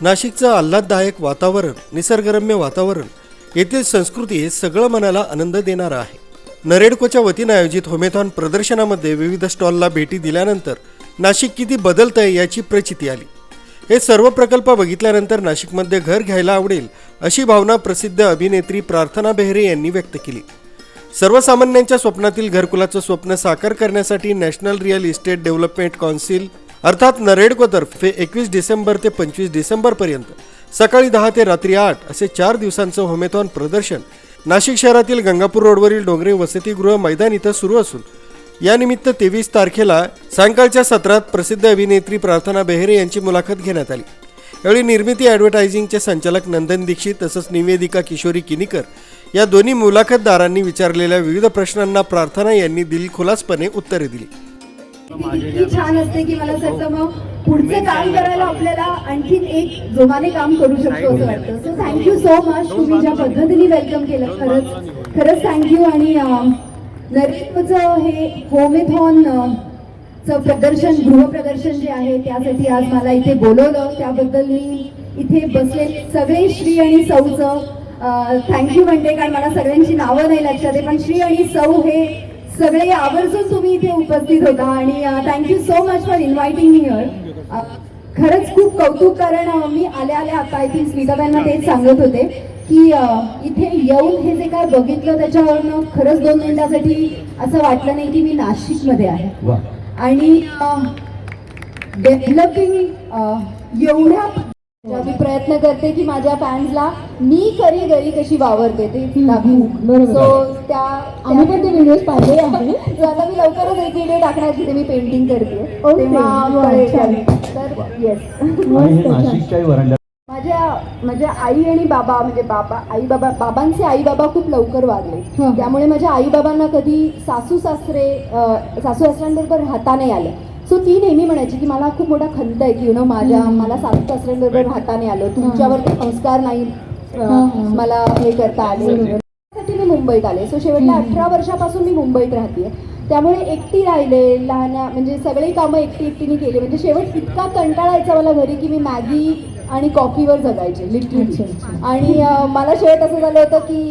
नाशिकचं आल्हाददायक वातावरण निसर्गरम्य वातावरण. येथील संस्कृती सगळं मनाला आनंद देणारं आहे. नरेडकोच्या वतीनं आयोजित होमेथॉन प्रदर्शनामध्ये विविध स्टॉलला भेटी दिल्यानंतर नाशिक किती बदलतंय याची प्रचिती आली. हे सर्व प्रकल्प बघितल्यानंतर नाशिकमध्ये घर घ्यायला आवडेल अशी भावना प्रसिद्ध अभिनेत्री प्रार्थना बेहरे यांनी व्यक्त केली. सर्वसामान्यांच्या स्वप्नातील घरकुलाचं स्वप्न साकार करण्यासाठी national real estate development council अर्थात नरेडकोतर्फे एकवीस डिसेंबर ते पंचवीस डिसेंबरपर्यंत सकाळी दहा ते रात्री आठ असे चार दिवसांचं होमेथॉन प्रदर्शन नाशिक शहरातील गंगापूर रोडवरील डोंगरे वसतिगृह मैदान इथं सुरू असून यानिमित्त तेवीस तारखेला सायंकाळच्या सत्रात प्रसिद्ध अभिनेत्री प्रार्थना बेहरे यांची मुलाखत घेण्यात आली. यावेळी निर्मिती ॲडव्हर्टायझिंगचे संचालक नंदन दीक्षित तसंच निवेदिका किशोरी किनीकर या दोन्ही मुलाखतदारांनी विचारलेल्या विविध प्रश्नांना प्रार्थना यांनी दिलखुलासपणे उत्तरे दिली. इतकी छान असते की मला असं वाटतं मग पुढचं काम करायला आपल्याला आणखीन एक जोमाने काम करू शकतो असं वाटतं. सो थँक्यू सो मच तुम्ही ज्या पद्धतीने वेलकम केलं खरंच खरंच थँक्यू आणि नरेंद्रचं हे होमेथॉन चं प्रदर्शन गृहप्रदर्शन जे आहे त्यासाठी आज मला इथे बोलवलं. त्याबद्दल मी इथे बसले सगळे श्री आणि सौचं. थँक्यू म्हणते कारण मला सगळ्यांची नावं नाही लक्षात आहे पण श्री आणि सौ हे सगळे आवर्जून तुम्ही इथे उपस्थित होता आणि thank you so much for inviting me here खरंच खूप कौतुक कारण मी आल्या आल्या आता आय थिंक स्मिताताईंना तेच सांगत होते की इथे येऊन हे जे काय बघितलं त्याच्यावरनं खरंच दोन मिनिटासाठी असं वाटलं नाही की मी नाशिकमध्ये आहे. आणि डेव्हलपिंग एवढ्या मी प्रयत्न करते की माझ्या फॅन्सला मी खरी घरी कशी वावरते ते. सो त्या आम्ही पण ते व्हिडिओज पाहिले आता मी लवकरच एक व्हिडिओ टाकणार जिथे मी पेंटिंग करते. तर येस हे माझ्या माझ्या आई आणि बाबा म्हणजे बाबा आई बाबा बाबांचे आई बाबा खूप लवकर वारले हं. त्यामुळे माझ्या आई बाबांना कधी सासू सासरे सासू सासऱ्यांबरोबर राहता नाही आलं. सो ती नेहमी म्हणायची की मला खूप मोठा खंत आहे की यु नो माझ्या मला सासू सासऱ्यांबरोबर राहता नाही आलं. तुमच्यावर ते संस्कार नाही. मला हे करता आले. त्यासाठी मी मुंबईत आले. सो शेवटच्या हं. अठरा वर्षापासून मी मुंबईत राहते. त्यामुळे एकटी राहिले लहान म्हणजे सगळी कामं एकटी एकटीने केली. म्हणजे शेवट इतका कंटाळा यायचा मला घरी की मी मॅगी आणि कॉफीवर जगायचे लिटरली. आणि मला शेवट असं झालं होतं की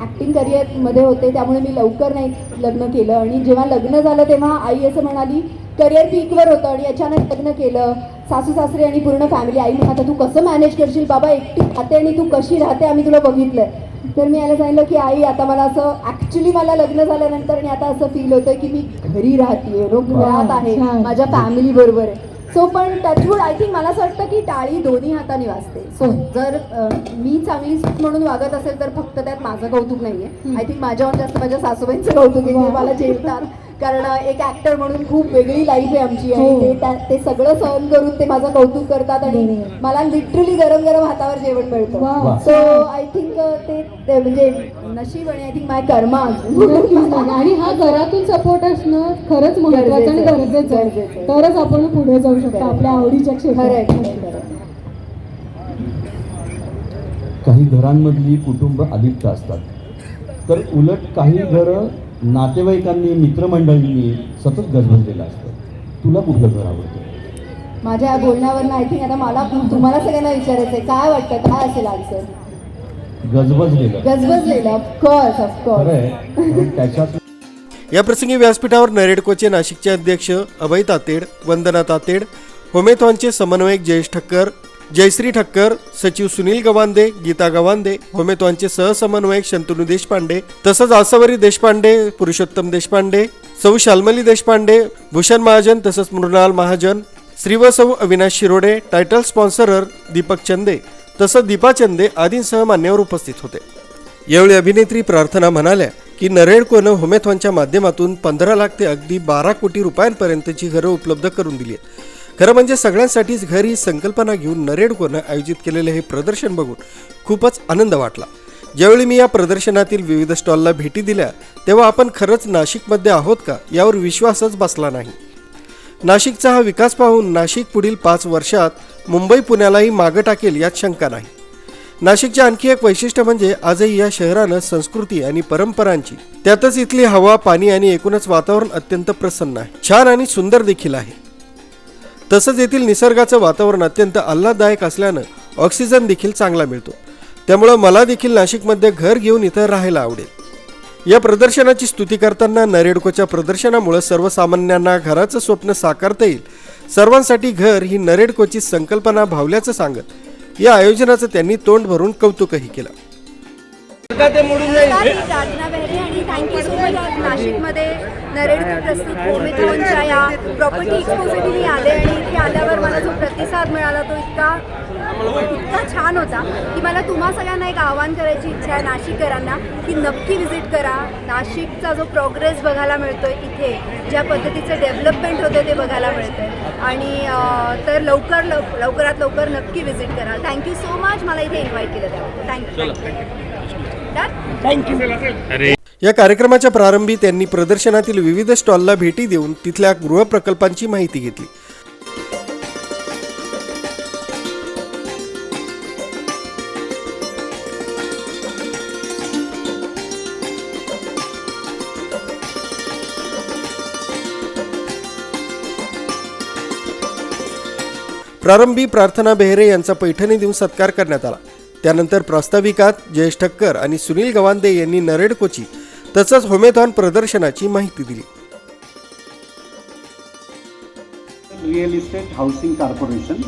ॲक्टिंग करिअरमध्ये होते त्यामुळे मी लवकर नाही लग्न केलं. आणि जेव्हा लग्न झालं तेव्हा आई असं म्हणाली करिअर पीकवर होतं. आणि अचानक लग्न केलं. सासू सासरे आणि पूर्ण फॅमिली आई म्हणत आता तू कसं मॅनेज करशील? बाबा एकटी राहते आणि तू कशी राहते? आम्ही तुला बघितलंय. तर मी याला सांगितलं की आई आता मला असं ॲक्च्युली मला लग्न झाल्यानंतर आणि आता असं फील होतं की मी घरी राहते घरात आहे. माझ्या फॅमिली बरोबर आहे. सो पण टचवूड आय थिंक मला असं वाटतं की टाळी दोन्ही हाताने वाजते. सो जर मी चांगली सूत म्हणून वागत असेल तर फक्त त्यात माझं कौतुक नाहीये. आय थिंक माझ्याहून जास्त माझ्या सासूबाईंचं कौतुक आहे मला झेलतात कारण एक ऍक्टर म्हणून खूप वेगळी लाईफ आहे आमची आणि हो. ते त्या- ते सगळं सहन करून ते माझं कौतुक करतात आणि. मला लिटरली गरम गरम हातावर जेवण. मिळतं सो आय थिंक ते ते म्हणजे नशीब आणि आय थिंक माय कर्मा आणि हा घरातून सपोर्ट असणं खरंच महत्वाचं आणि गरजेचं आहे. तरच आपण पुढे जाऊ शकतो. आपल्या आवडीच्या खरं आहे, क्षेत्रात. काही घरांमधली कुटुंब अलिप्त असतात तर उलट काही घरं नातेवाईकांनी मित्रमंडळींनी सतत गजबजलेलं असतं. तुला कुठलं घर आवडतं? माझ्या बोलण्यावरनं आय थिंक आता मला तुम्हाला सगळ्यांना विचारायचं आहे काय वाटतं? काय असेल आन्सर गजबजलेलं गजबजलेलं ऑफकोर्स खरं ऑफकोर्स आहे पण त्याच्यात याप्रसंगी व्यासपीठावर नरेडकोचे नाशिकचे अध्यक्ष अभय तातेड वंदना तातेड होमेथॉनचे समन्वयक जयेश ठक्कर जयश्री ठक्कर सचिव सुनील गवांदे गीता गवांदे होमेथॉनचे सहसमन्वयक शंतनू देशपांडे तसंच आसावरी देशपांडे पुरुषोत्तम देशपांडे सौ शाल्मली देशपांडे भूषण महाजन तसंच मृणाल महाजन श्री व सौ अविनाश शिरोडे टायटल स्पॉन्सरर दीपक चंदे तसंच दीपा चंदे आदींसह मान्यवर उपस्थित होते. यावेळी अभिनेत्री प्रार्थना म्हणाल्या की नरेडकोनं होमेथॉनच्या माध्यमातून पंधरा लाख ते अगदी बारा कोटी रुपयांपर्यंतची घरं उपलब्ध करून दिली आहेत. खरं म्हणजे सगळ्यांसाठीच घरी संकल्पना घेऊन नरेडकोनं आयोजित केलेलं हे प्रदर्शन बघून खूपच आनंद वाटला. ज्यावेळी मी या प्रदर्शनातील विविध स्टॉलला भेटी दिल्या तेव्हा आपण खरंच नाशिकमध्ये आहोत का यावर विश्वासच बसला नाही. नाशिकचा हा विकास पाहून नाशिक पुढील पाच वर्षात मुंबई पुण्यालाही मागं टाकेल यात शंका नाही. नाशिकचे आणखी एक वैशिष्ट्य म्हणजे आजही या शहरानं संस्कृती आणि परंपरांची त्यातच इथली हवा पाणी आणि एकूणच वातावरण अत्यंत प्रसन्न आहे. छान आणि सुंदर देखील आहे. तसंच येथील निसर्गाचं वातावरण अत्यंत आल्हाददायक असल्यानं ऑक्सिजन देखील चांगला मिळतो. त्यामुळं मला देखील नाशिकमध्ये घर घेऊन इथं राहायला आवडेल. या प्रदर्शनाची स्तुती करताना नरेडकोच्या प्रदर्शनामुळे सर्वसामान्यांना घराचं स्वप्न साकारता येईल. सर्वांसाठी घर ही नरेडकोची संकल्पना भावल्याचं सांगत या आयोजनाचं त्यांनी तोंड भरून कौतुकही केलं. थँक्यू सो मच आज नाशिकमध्ये नरेडकर प्रस्तुत होमेथॉनच्या या प्रॉपर्टी एक्सपोसाठी मी आले आणि इथे आल्यावर मला जो प्रतिसाद मिळाला तो इतका इतका छान होता की मला तुम्हा सगळ्यांना एक आवाहन करायची इच्छा आहे नाशिककरांना की नक्की व्हिजिट करा. नाशिकचा जो प्रोग्रेस बघायला मिळतोय इथे ज्या पद्धतीचं डेव्हलपमेंट होते ते बघायला मिळतंय. आणि तर लवकर लव लवकरात लवकर नक्की व्हिजिट करा. थँक्यू सो मच मला इथे इन्व्हाइट केलं त्याबद्दल. थँक्यू या कार्यक्रमाच्या प्रारंभी त्यांनी प्रदर्शनातील विविध स्टॉलला भेटी देऊन तिथल्या गृहप्रकल्पांची माहिती घेतली. प्रारंभी प्रार्थना बेहरे यांचा पैठणी देऊन सत्कार करण्यात आला. त्यानंतर प्रास्ताविकात जयेश ठक्कर आणि सुनील गवांदे यांनी नरेडकोची तसंच होमेथॉन प्रदर्शनाची माहिती दिली. रिअल इस्टेट हाऊसिंग कॉर्पोरेशन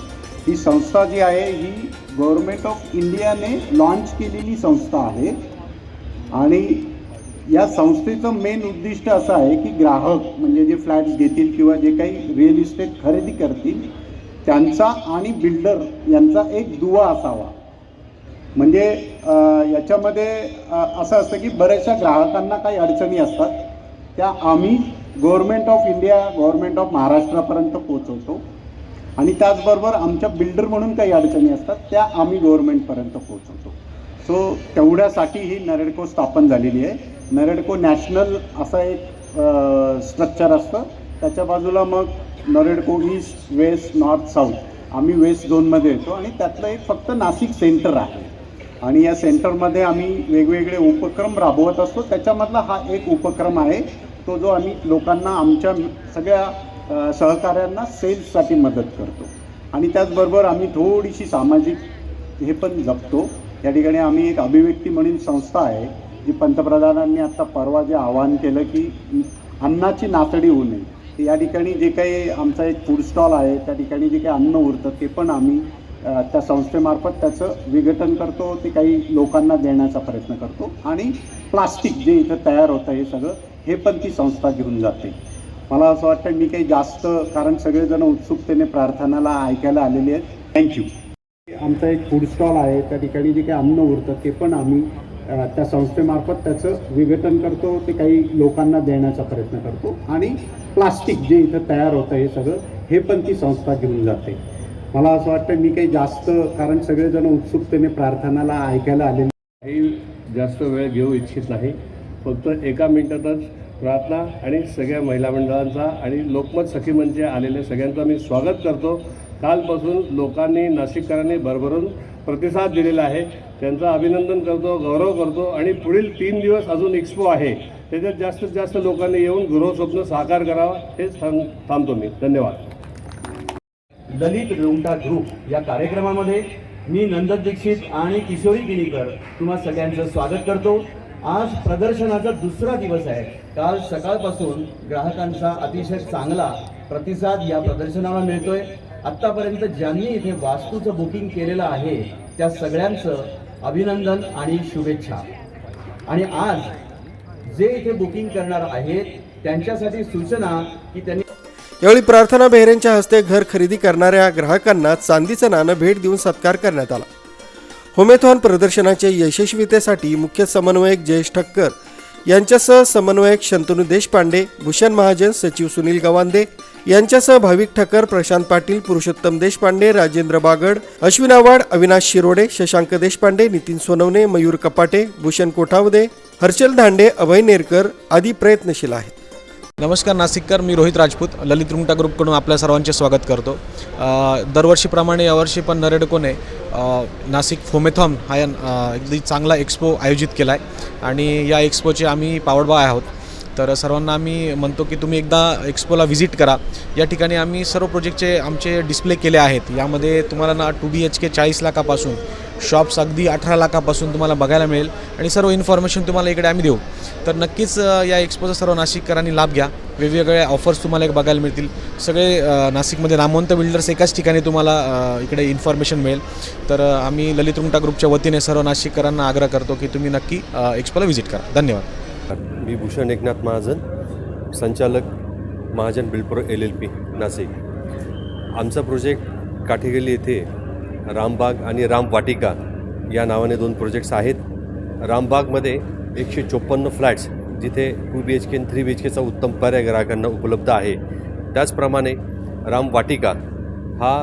ही संस्था जी आहे ही गव्हर्मेंट ऑफ इंडियाने लॉन्च केलेली संस्था आहे. आणि या संस्थेचं मेन उद्दिष्ट असं आहे की ग्राहक म्हणजे जे फ्लॅट्स घेतील किंवा जे काही रिअल इस्टेट खरेदी करतील त्यांचा आणि बिल्डर यांचा एक दुवा असावा. म्हणजे याच्यामध्ये असं असतं की बऱ्याचशा ग्राहकांना काही अडचणी असतात. त्या आम्ही government of India government of महाराष्ट्रापर्यंत पोचवतो आणि त्याचबरोबर आमच्या बिल्डर म्हणून काही अडचणी असतात त्या आम्ही गव्हर्मेंटपर्यंत पोचवतो सो तेवढ्यासाठी ही नरेडको स्थापन झालेली आहे. नरेडको नॅशनल असं एक स्ट्रक्चर असतं. त्याच्या बाजूला मग NAREDCO east west north south आम्ही वेस्ट झोनमध्ये येतो. आणि त्यातलं एक फक्त नाशिक सेंटर आहे. आणि या सेंटरमध्ये आम्ही वेगवेगळे उपक्रम राबवत असतो. त्याच्यामधला हा एक उपक्रम आहे. तो जो आम्ही लोकांना आमच्या सगळ्या सहकाऱ्यांना सेल्ससाठी मदत करतो. आणि त्याचबरोबर आम्ही थोडीशी सामाजिक हे पण जपतो. या ठिकाणी आम्ही एक अभिव्यक्ती म्हणून संस्था आहे जी पंतप्रधानांनी आता परवा जे आवाहन केलं की अन्नाची नातडी होऊ नये. या ठिकाणी जे काही आमचा एक फूड स्टॉल आहे त्या ठिकाणी जे काही अन्न उरतं ते पण आम्ही त्या संस्थेमार्फत त्याचं विघटन करतो ते काही लोकांना देण्याचा प्रयत्न करतो आणि प्लास्टिक जे इथं तयार होतं हे सगळं हे पण ती संस्था घेऊन जाते. मला असं वाटतं मी काही जास्त कारण सगळेजण उत्सुकतेने प्रार्थनाला ऐकायला आलेले आहेत. थँक्यू आमचा एक फूड स्टॉल आहे त्या ठिकाणी जे काही अन्न उरतं ते पण आम्ही त्या संस्थेमार्फत त्याचं विघटन करतो ते काही लोकांना देण्याचा प्रयत्न करतो. आणि प्लास्टिक जे इथं तयार होतं हे सगळं हे पण ती संस्था घेऊन जाते. मला असं वाटतं मी काही जास्त कारण सगळेजण उत्सुकतेने प्रार्थनाला ऐकायला आलेले काही जास्त वेळ घेऊ इच्छित नाही. फक्त एका मिनिटातच प्रार्थना आणि सगळ्या महिला मंडळांचा आणि लोकमत सखी म्हणजे आलेले सगळ्यांचं मी स्वागत करतो. कालपासून लोकांनी नाशिककरांनी भरभरून प्रतिसाद दिलेला आहे. त्यांचं अभिनंदन करतो गौरव करतो आणि पुढील तीन दिवस अजून एक्सपो आहे. त्याच्यात जास्तीत जास्त लोकांनी येऊन गृहस्वप्न साकार करावा हेच थांब थांबतो मी. धन्यवाद. दलित रुंगटा ग्रुप या कार्यक्रमामध्ये मी नंदन दीक्षित आणि किशोरी किणीकर तुम्हा सगळ्यांचं स्वागत करतो. आज प्रदर्शनाचा दुसरा दिवस आहे. काल सकाळपासून ग्राहकांचा अतिशय चांगला प्रतिसाद या प्रदर्शनाला मिळतोय. आत्तापर्यंत ज्यांनी इथे वास्तूचं बुकिंग केलेलं आहे त्या सगळ्यांचं अभिनंदन आणि शुभेच्छा. आणि आज जे इथे बुकिंग करणार आहेत त्यांच्यासाठी सूचना की त्यांनी यावेळी प्रार्थना बेहरेंच्या हस्ते घर खरेदी करणाऱ्या ग्राहकांना चांदीचं नाणं भेट देऊन सत्कार करण्यात आला. होमेथॉन प्रदर्शनाच्या यशस्वीतेसाठी मुख्य समन्वयक जयेश ठक्कर यांच्यासह समन्वयक शंतनू देशपांडे भूषण महाजन सचिव सुनील गवांदे यांच्यासह भाविक ठक्कर प्रशांत पाटील पुरुषोत्तम देशपांडे राजेंद्र बागड अश्विन आव्हाड अविनाश शिरोडे शशांक देशपांडे नितीन सोनवणे मयूर कपाटे भूषण कोठावदे हर्षल धांडे अभय नेरकर आदी प्रयत्नशील आहेत. नमस्कार नाशिककर मी रोहित राजपूत. ललित रुंगटा ग्रुपकडून आपल्या सर्वांचे स्वागत करतो. दरवर्षीप्रमाणे यावर्षी पण नरेडकोने नाशिक फोमेथॉन हा या- अगदी चांगला एक्सपो आयोजित केला आहे आणि या एक्सपोचे आम्ही पावडबा आहोत. तर सर्वांना आम्ही म्हणतो की तुम्ही एकदा एक्सपोला व्हिजिट करा. या ठिकाणी आम्ही सर्व प्रोजेक्टचे आमचे डिस्प्ले केले आहेत. यामध्ये तुम्हाला ना टू बी एच के चाळीस लाखापासून शॉप्स अगदी अठरा लाखापासून तुम्हाला बघायला मिळेल. आणि सर्व इन्फॉर्मेशन तुम्हाला इकडे आम्ही देऊ. तर नक्कीच या एक्सपोचा सर्व नाशिककरांनी लाभ घ्या. वेगवेगळ्या ऑफर्स तुम्हाला एक बघायला मिळतील. सगळे नाशिकमध्ये नामवंत बिल्डर्स एकाच ठिकाणी तुम्हाला इकडे इन्फॉर्मेशन मिळेल. तर आम्ही ललित रुंगटा ग्रुपच्या वतीने सर्व नाशिककरांना आग्रह करतो की तुम्ही नक्की एक्सपोला व्हिजिट करा. धन्यवाद. मी भूषण एकनाथ महाजन संचालक Mahajan Buildpro L L P Nashik. आमचा प्रोजेक्ट काठेगल्ली येथे रामबाग आणि रामवाटिका या नावाने दोन प्रोजेक्ट्स आहेत. रामबागमध्ये एकशे चोपन्न फ्लॅट्स जिथे टू बी एच के आणि थ्री बी एच केचा उत्तम पर्याय ग्राहकांना उपलब्ध आहे. त्याचप्रमाणे रामवाटिका हा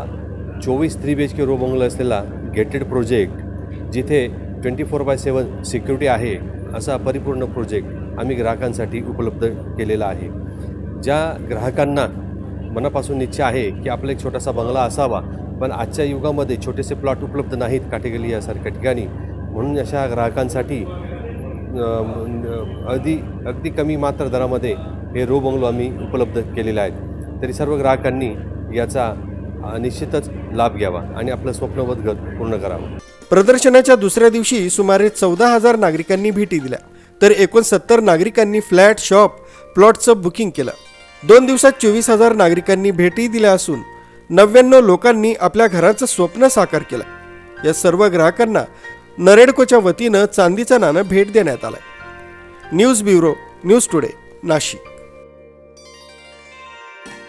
चोवीस three B H K row बंगला असलेला गेटेड प्रोजेक्ट जिथे twenty four by seven security आहे असा परिपूर्ण प्रोजेक्ट आम्ही ग्राहकांसाठी उपलब्ध केलेला आहे. ज्या ग्राहकांना मनापासून इच्छा आहे की आपला एक छोटासा बंगला असावा पण आजच्या युगामध्ये छोटेसे प्लॉट उपलब्ध नाहीत काटेगली यासारख्या ठिकाणी. म्हणून अशा ग्राहकांसाठी अगदी अगदी कमी मात्र दरामध्ये हे रो बंगलो आम्ही उपलब्ध केलेले आहेत. तरी सर्व ग्राहकांनी याचा निश्चितच लाभ घ्यावा आणि आपलं स्वप्नवत पूर्ण करावं. प्रदर्शनाच्या दुसऱ्या दिवशी सुमारे चौदा हजार नागरिकांनी भेटी दिल्या. तर एकोणसत्तर नागरिकांनी फ्लॅट शॉप प्लॉटचं बुकिंग केलं. दोन दिवसात चोवीस हजार नागरिकांनी भेटी दिल्या असून नव्याण्णव लोकांनी आपल्या घराचं स्वप्न साकार केलं. या सर्व ग्राहकांना नरेडकोच्या वतीनं चांदीचा नाणं भेट देण्यात आलंय. News bureau news today Nashik.